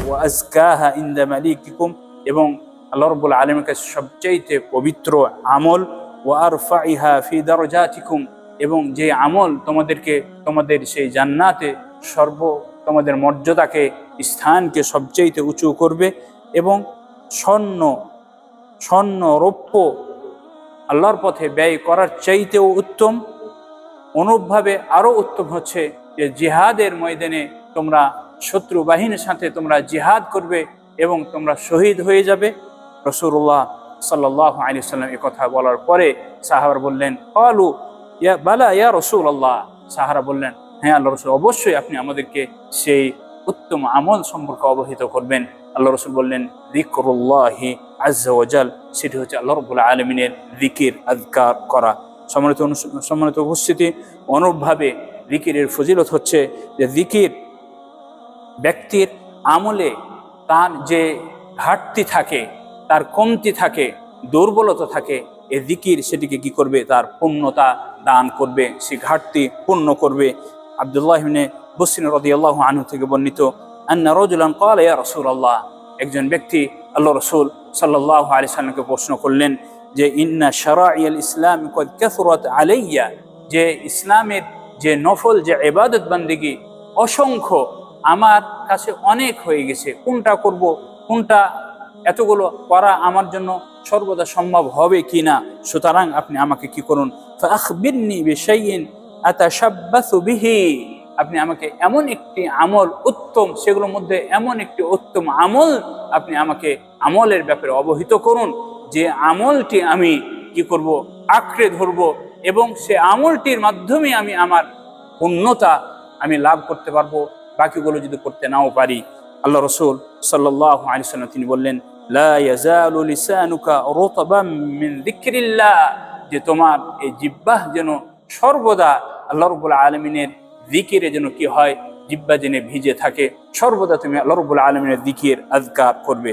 ও আজকাহা ইন্দা মালিকিকুম এবং আল্লাহ রব্বুল আলমের কাছে সবচাইতে পবিত্র আমল ও আর ফাইহা ফি দরজাতিকুম এবং যে আমল তোমাদেরকে, তোমাদের সেই জান্নাতে সর্ব, তোমাদের মর্যাদাকে, স্থানকে সবচাইতে উঁচু করবে এবং স্বর্ণ স্বর্ণ রৌপ্য আল্লাহর পথে ব্যয় করার চাইতেও উত্তম। অনুরূপভাবে আরও উত্তম হচ্ছে যে জিহাদের ময়দানে তোমরা শত্রু বাহিনীর সাথে তোমরা জিহাদ করবে এবং তোমরা শহীদ হয়ে যাবে। রসুল্লাহ সাল্লাহ আলী সাল্লাম এ কথা বলার পরে সাহাবার বললেন অলু ইয়া, বালা, ইয়া রসুল আল্লাহ সাহারা বললেন হ্যাঁ আল্লাহ রসুল, অবশ্যই আপনি আমাদেরকে সেই উত্তম আমল সম্পর্কে অবহিত করবেন। আল্লাহ রসুল বললেন দিকরুল্লাহি আজ্জাল সেটি হচ্ছে আল্লাহ রবুল্লাহ আলমিনের দিকির আদকার করা। সম্মানিত সম্মানিত উপস্থিতি, অনুরূপভাবে দিকিরের ফজিলত হচ্ছে যে দিকির ব্যক্তির আমলে তার যে ঘাটতি থাকে, তার কমতি থাকে, দুর্বলতা থাকে, এ দিকির সেটিকে কি করবে? তার পূর্ণতা দান করবে, সে ঘাটতি পূর্ণ করবে। আবদুল্লাহমিনে বসিন রদি আল্লাহ আনহু থেকে বর্ণিত, আন্না রজুলান কাল ইয়া রসুল আল্লাহ একজন ব্যক্তি আল্লাহ রসুল সাল্লাহ আলি সাল্লামকে প্রশ্ন করলেন যে, ইন্না শারাইয়াল ইসলাম কদ আলাইয়া? যে ইসলামের যে নফল, যে এবাদত বান্দিগি অসংখ্য আমার কাছে অনেক হয়ে গেছে। কোনটা করব, কোনটা এতগুলো করা আমার জন্য সর্বদা সম্ভব হবে কি না? সুতরাং আপনি আমাকে কি করুন? আপনি আমাকে এমন একটি আমল উত্তম, সেগুলোর মধ্যে এমন একটি উত্তম আমল আপনি আমাকে আমলের ব্যাপারে অবহিত করুন, যে আমলটি আমি কি করব, আঁকড়ে ধরব এবং সে আমলটির মাধ্যমে আমি আমার পূর্ণতা আমি লাভ করতে পারব। বাকিগুলো যদি করতে নাও পারি, আল্লাহ রসুল সাল্লাহ আলি সাল্লাম তিনি বললেন যে তোমার এই জিব্বাহ যেন সর্বদা আল্লাহ রব্বুল আলমিনের দিকিরে যেন কি হয় জিব্বা যেন ভিজে থাকে, সর্বদা তুমি আল্লাহ রব্বুল আলমিনের দিকির আজকার করবে।